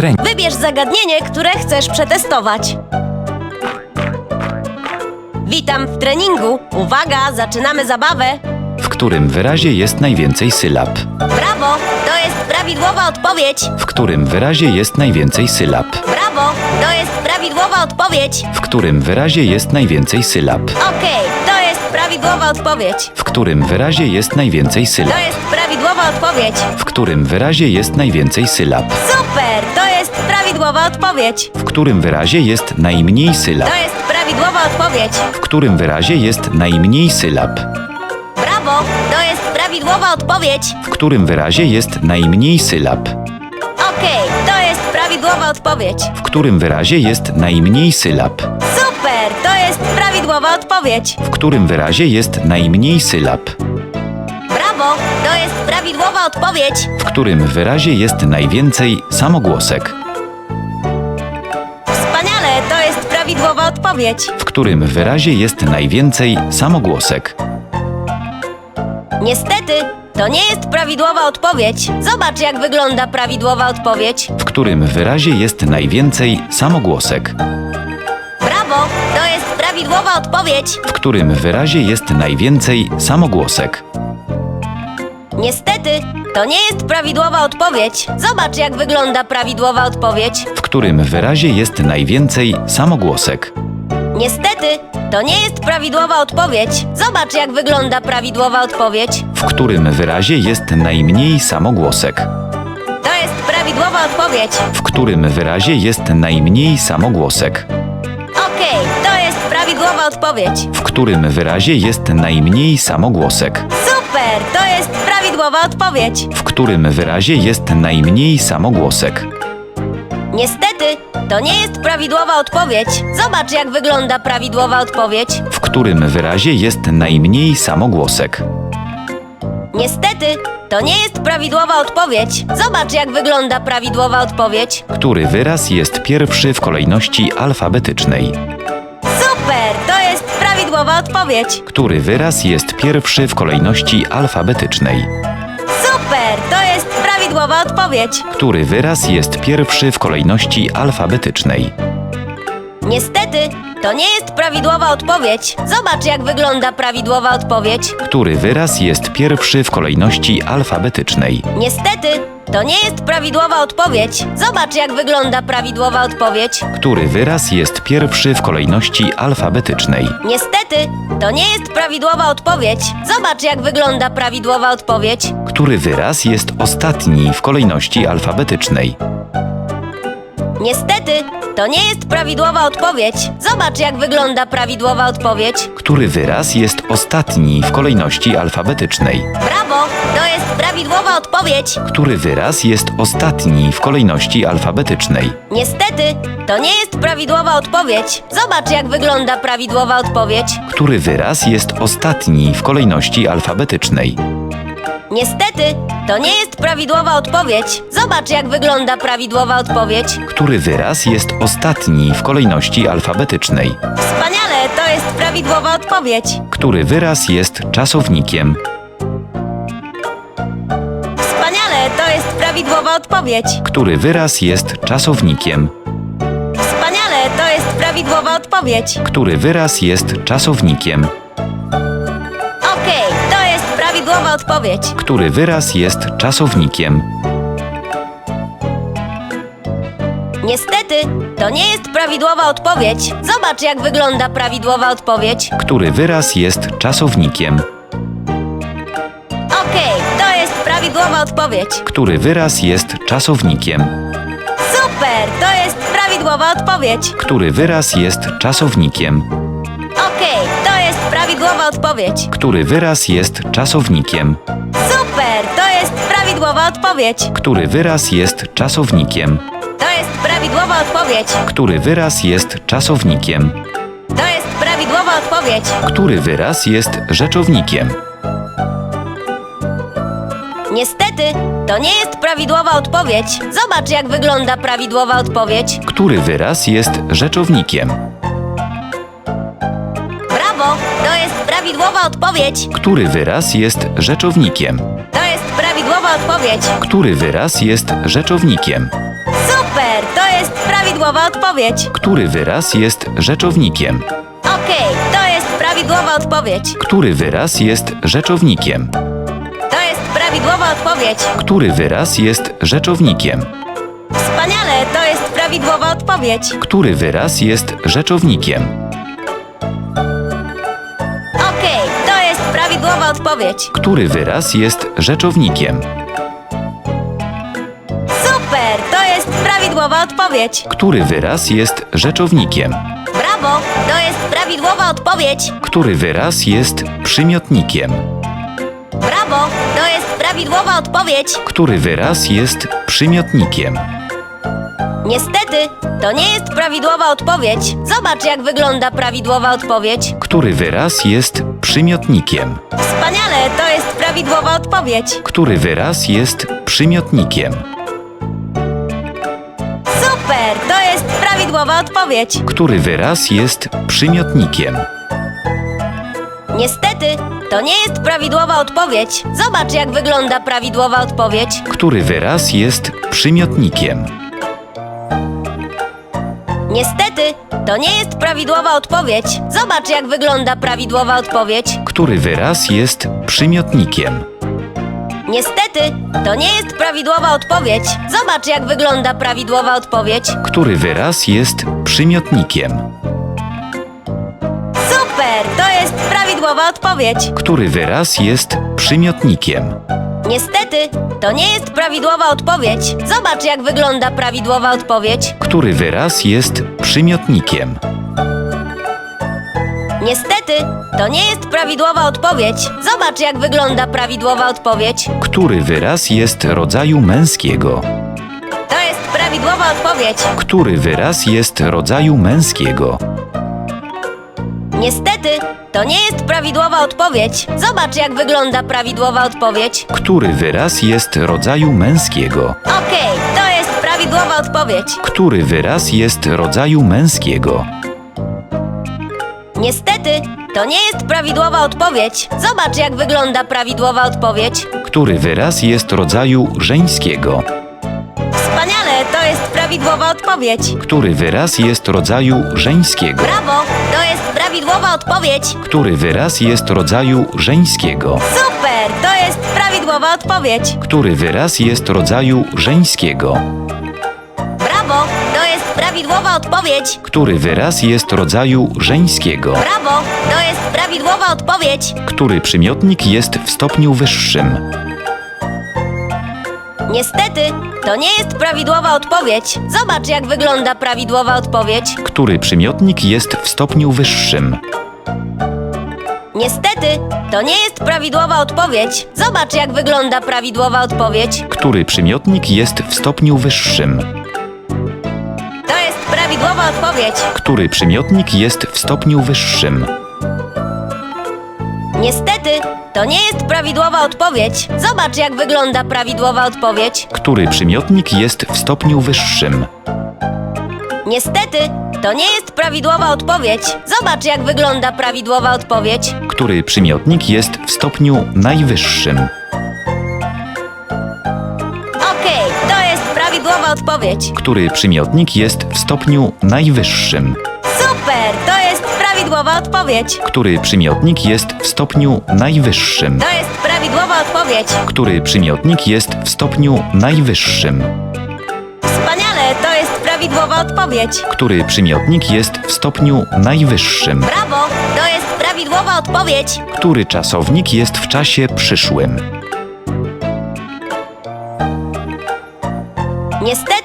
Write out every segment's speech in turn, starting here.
trening, Wybierz zagadnienie, które chcesz przetestować. Witam w treningu. Uwaga, zaczynamy zabawę. w którym wyrazie jest najwięcej sylab, Brawo, to jest prawidłowa odpowiedź. w którym wyrazie jest najwięcej sylab, Brawo, to jest prawidłowa odpowiedź. w którym wyrazie jest najwięcej sylab, Okej, to jest prawidłowa odpowiedź. w którym wyrazie jest najwięcej sylab, To jest prawidłowa odpowiedź. w którym wyrazie jest najwięcej sylab, Super, to prawidłowa odpowiedź. w którym wyrazie jest najmniej sylab, To jest prawidłowa odpowiedź. w którym wyrazie jest najmniej sylab, Brawo, to jest prawidłowa odpowiedź. w którym wyrazie jest najmniej sylab, Okej, to jest prawidłowa odpowiedź. w którym wyrazie jest najmniej sylab, Super, to jest prawidłowa odpowiedź. w którym wyrazie jest najmniej sylab, Brawo, to jest prawidłowa odpowiedź. w którym wyrazie jest najwięcej samogłosek, odpowiedź. w którym wyrazie jest najwięcej samogłosek, Niestety, to nie jest prawidłowa odpowiedź. Zobacz, jak wygląda prawidłowa odpowiedź. w którym wyrazie jest najwięcej samogłosek, Brawo, to jest prawidłowa odpowiedź. w którym wyrazie jest najwięcej samogłosek, Niestety, to nie jest prawidłowa odpowiedź. Zobacz, jak wygląda prawidłowa odpowiedź. w którym wyrazie jest najwięcej samogłosek, Niestety, to nie jest prawidłowa odpowiedź. Zobacz, jak wygląda prawidłowa odpowiedź. w którym wyrazie jest najmniej samogłosek, To jest prawidłowa odpowiedź. w którym wyrazie jest najmniej samogłosek, Okej, to jest prawidłowa odpowiedź. w którym wyrazie jest najmniej samogłosek, Super, to jest prawidłowa odpowiedź. w którym wyrazie jest najmniej samogłosek, Niestety, to nie jest prawidłowa odpowiedź. Zobacz, jak wygląda prawidłowa odpowiedź. w którym wyrazie jest najmniej samogłosek, Niestety, to nie jest prawidłowa odpowiedź. Zobacz, jak wygląda prawidłowa odpowiedź. który wyraz jest pierwszy w kolejności alfabetycznej, Super, to jest prawidłowa odpowiedź. który wyraz jest pierwszy w kolejności alfabetycznej, Super, to prawidłowa odpowiedź. który wyraz jest pierwszy w kolejności alfabetycznej, Niestety, to nie jest prawidłowa odpowiedź. Zobacz, jak wygląda prawidłowa odpowiedź. który wyraz jest pierwszy w kolejności alfabetycznej, Niestety, to nie jest prawidłowa odpowiedź. Zobacz, jak wygląda prawidłowa odpowiedź. który wyraz jest pierwszy w kolejności alfabetycznej, Niestety, to nie jest prawidłowa odpowiedź. Zobacz, jak wygląda prawidłowa odpowiedź. który wyraz jest ostatni w kolejności alfabetycznej, Niestety, to nie jest prawidłowa odpowiedź. Zobacz, jak wygląda prawidłowa odpowiedź. który wyraz jest ostatni w kolejności alfabetycznej, Brawo, to jest prawidłowa odpowiedź. który wyraz jest ostatni w kolejności alfabetycznej, Niestety, to nie jest prawidłowa odpowiedź. Zobacz, jak wygląda prawidłowa odpowiedź. który wyraz jest ostatni w kolejności alfabetycznej, Niestety, to nie jest prawidłowa odpowiedź. Zobacz, jak wygląda prawidłowa odpowiedź. który wyraz jest ostatni w kolejności alfabetycznej, Wspaniale, to jest prawidłowa odpowiedź. który wyraz jest czasownikiem, Wspaniale, to jest prawidłowa odpowiedź. który wyraz jest czasownikiem, Wspaniale, to jest prawidłowa odpowiedź. który wyraz jest czasownikiem, odpowiedź. który wyraz jest czasownikiem, Niestety, to nie jest prawidłowa odpowiedź. Zobacz, jak wygląda prawidłowa odpowiedź. który wyraz jest czasownikiem, Okej, to jest prawidłowa odpowiedź. który wyraz jest czasownikiem, Super, to jest prawidłowa odpowiedź. który wyraz jest czasownikiem, Okej, prawidłowa odpowiedź. który wyraz jest czasownikiem, Super, to jest prawidłowa odpowiedź. który wyraz jest czasownikiem, To jest prawidłowa odpowiedź. który wyraz jest czasownikiem, To jest prawidłowa odpowiedź. który wyraz jest rzeczownikiem, Niestety, to nie jest prawidłowa odpowiedź. Zobacz, jak wygląda prawidłowa odpowiedź. który wyraz jest rzeczownikiem, prawidłowa odpowiedź. który wyraz jest rzeczownikiem, To jest prawidłowa odpowiedź. który wyraz jest rzeczownikiem, Super, prawidłowa odpowiedź. Który wyraz jest rzeczownikiem? Okej, to jest prawidłowa odpowiedź. Który wyraz jest rzeczownikiem? To jest prawidłowa odpowiedź. Który wyraz jest rzeczownikiem? Wspaniale, to jest prawidłowa odpowiedź. Który wyraz jest rzeczownikiem? Odpowiedź. Który wyraz jest rzeczownikiem? Super, to jest prawidłowa odpowiedź. Który wyraz jest rzeczownikiem? Brawo, to jest prawidłowa odpowiedź. Który wyraz jest przymiotnikiem? Brawo, to jest prawidłowa odpowiedź. Który wyraz jest przymiotnikiem? Niestety, to nie jest prawidłowa odpowiedź. Zobacz, jak wygląda prawidłowa odpowiedź. Który wyraz jest przymiotnikiem? Wspaniale, to jest prawidłowa odpowiedź. Który wyraz jest przymiotnikiem? Super, to jest prawidłowa odpowiedź. Który wyraz jest przymiotnikiem? Niestety, to nie jest prawidłowa odpowiedź. Zobacz, jak wygląda prawidłowa odpowiedź. Który wyraz jest przymiotnikiem? Niestety, to nie jest prawidłowa odpowiedź. Zobacz, jak wygląda prawidłowa odpowiedź. Który wyraz jest przymiotnikiem? Niestety, to nie jest prawidłowa odpowiedź. Zobacz, jak wygląda prawidłowa odpowiedź. Który wyraz jest przymiotnikiem? Super, to jest prawidłowa odpowiedź. Który wyraz jest przymiotnikiem? Niestety, to nie jest prawidłowa odpowiedź. Zobacz, jak wygląda prawidłowa odpowiedź. Który wyraz jest przymiotnikiem? Niestety, to nie jest prawidłowa odpowiedź. Zobacz, jak wygląda prawidłowa odpowiedź. Który wyraz jest rodzaju męskiego? To jest prawidłowa odpowiedź. Który wyraz jest rodzaju męskiego? Niestety, to nie jest prawidłowa odpowiedź. Zobacz, jak wygląda prawidłowa odpowiedź. Który wyraz jest rodzaju męskiego? Okej, to jest prawidłowa odpowiedź. Który wyraz jest rodzaju męskiego? Niestety, to nie jest prawidłowa odpowiedź. Zobacz, jak wygląda prawidłowa odpowiedź. Który wyraz jest rodzaju żeńskiego? Wspaniale, to jest prawidłowa odpowiedź. Który wyraz jest rodzaju żeńskiego? Brawo, to jest prawidłowa odpowiedź. Który wyraz jest rodzaju żeńskiego? Super, to jest prawidłowa odpowiedź. Który wyraz jest rodzaju żeńskiego? Brawo, to jest prawidłowa odpowiedź. Który wyraz jest rodzaju żeńskiego? Brawo, to jest prawidłowa odpowiedź. Który przymiotnik jest w stopniu wyższym? Niestety, to nie jest prawidłowa odpowiedź. Zobacz, jak wygląda prawidłowa odpowiedź. Który przymiotnik jest w stopniu wyższym? Niestety, to nie jest prawidłowa odpowiedź. Zobacz, jak wygląda prawidłowa odpowiedź. Który przymiotnik jest w stopniu wyższym? To jest prawidłowa odpowiedź. Który przymiotnik jest w stopniu wyższym? Niestety, to nie jest prawidłowa odpowiedź. Zobacz, jak wygląda prawidłowa odpowiedź. Który przymiotnik jest w stopniu wyższym? Niestety, to nie jest prawidłowa odpowiedź. Zobacz, jak wygląda prawidłowa odpowiedź. Który przymiotnik jest w stopniu najwyższym? Okej, to jest prawidłowa odpowiedź. Który przymiotnik jest w stopniu najwyższym? Prawidłowa odpowiedź. Który przymiotnik jest w stopniu najwyższym? To jest prawidłowa odpowiedź. Który przymiotnik jest w stopniu najwyższym? Wspaniale, to jest prawidłowa odpowiedź. Który przymiotnik jest w stopniu najwyższym? Brawo, to jest prawidłowa odpowiedź. Który czasownik jest w czasie przyszłym?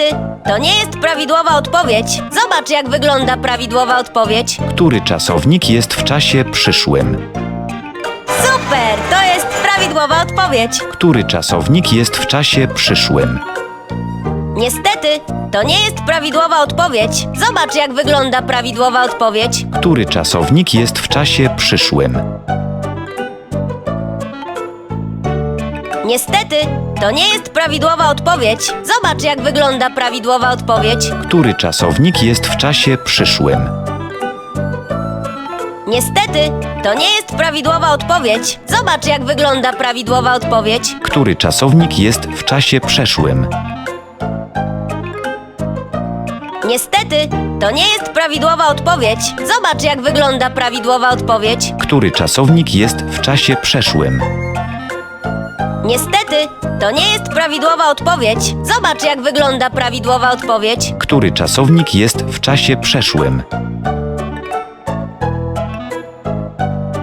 Niestety, to nie jest prawidłowa odpowiedź. Zobacz, jak wygląda prawidłowa odpowiedź. Który czasownik jest w czasie przyszłym? Super, to jest prawidłowa odpowiedź. Który czasownik jest w czasie przyszłym? Niestety, to nie jest prawidłowa odpowiedź. Zobacz, jak wygląda prawidłowa odpowiedź. Który czasownik jest w czasie przyszłym? Niestety, to nie jest prawidłowa odpowiedź. Zobacz, jak wygląda prawidłowa odpowiedź. Który czasownik jest w czasie przyszłym? Niestety, to nie jest prawidłowa odpowiedź. Zobacz, jak wygląda prawidłowa odpowiedź. Który czasownik jest w czasie przeszłym? Niestety, to nie jest prawidłowa odpowiedź. Zobacz, jak wygląda prawidłowa odpowiedź. Który czasownik jest w czasie przeszłym? Niestety, to nie jest prawidłowa odpowiedź. Zobacz, jak wygląda prawidłowa odpowiedź. Który czasownik jest w czasie przeszłym?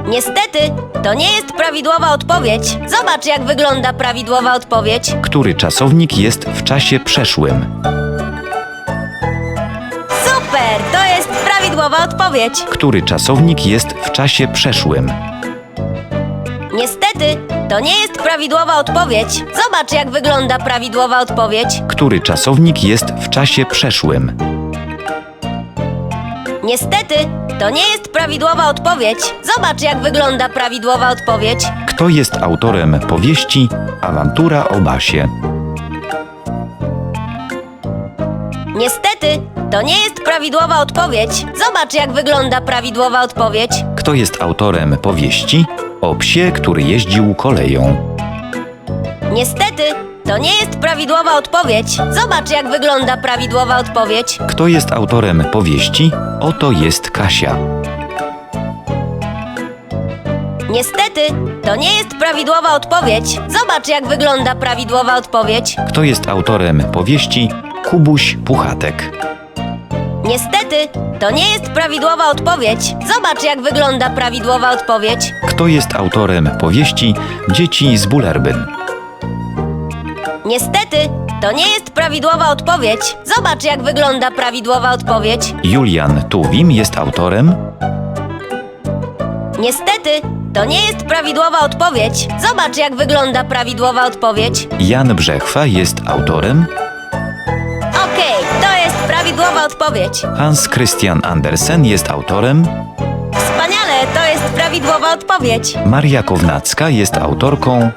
Niestety, to nie jest prawidłowa odpowiedź. Zobacz, jak wygląda prawidłowa odpowiedź. Który czasownik jest w czasie przeszłym? Super, to jest prawidłowa odpowiedź. Który czasownik jest w czasie przeszłym? Niestety, to nie jest prawidłowa odpowiedź. Zobacz, jak wygląda prawidłowa odpowiedź. Który czasownik jest w czasie przeszłym? Niestety, to nie jest prawidłowa odpowiedź. Zobacz, jak wygląda prawidłowa odpowiedź. Kto jest autorem powieści Awantura o Basie? Niestety, to nie jest prawidłowa odpowiedź. Zobacz, jak wygląda prawidłowa odpowiedź. Kto jest autorem powieści o psie, który jeździł koleją? Niestety, to nie jest prawidłowa odpowiedź. Zobacz, jak wygląda prawidłowa odpowiedź. Kto jest autorem powieści Oto jest Kasia? Niestety, to nie jest prawidłowa odpowiedź. Zobacz, jak wygląda prawidłowa odpowiedź. Kto jest autorem powieści Kubuś Puchatek? Niestety, to nie jest prawidłowa odpowiedź. Zobacz, jak wygląda prawidłowa odpowiedź. Kto jest autorem powieści Dzieci z Bulerbyn? Niestety, to nie jest prawidłowa odpowiedź. Zobacz, jak wygląda prawidłowa odpowiedź. Julian Tuwim jest autorem? Niestety, to nie jest prawidłowa odpowiedź. Zobacz, jak wygląda prawidłowa odpowiedź. Jan Brzechwa jest autorem? Prawidłowa odpowiedź. Hans Christian Andersen jest autorem? Wspaniale, to jest prawidłowa odpowiedź. Maria Kownacka jest autorką?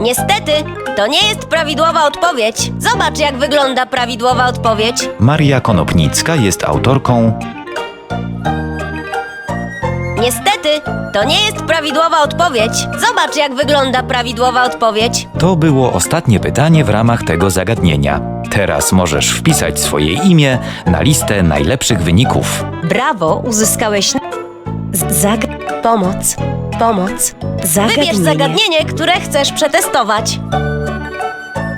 Niestety, to nie jest prawidłowa odpowiedź. Zobacz, jak wygląda prawidłowa odpowiedź. Maria Konopnicka jest autorką? Niestety, to nie jest prawidłowa odpowiedź. Zobacz, jak wygląda prawidłowa odpowiedź. To było ostatnie pytanie w ramach tego zagadnienia. Teraz możesz wpisać swoje imię na listę najlepszych wyników. Brawo, uzyskałeś z- zag... pomoc, pomoc, zagadnienie. Wybierz zagadnienie, które chcesz przetestować.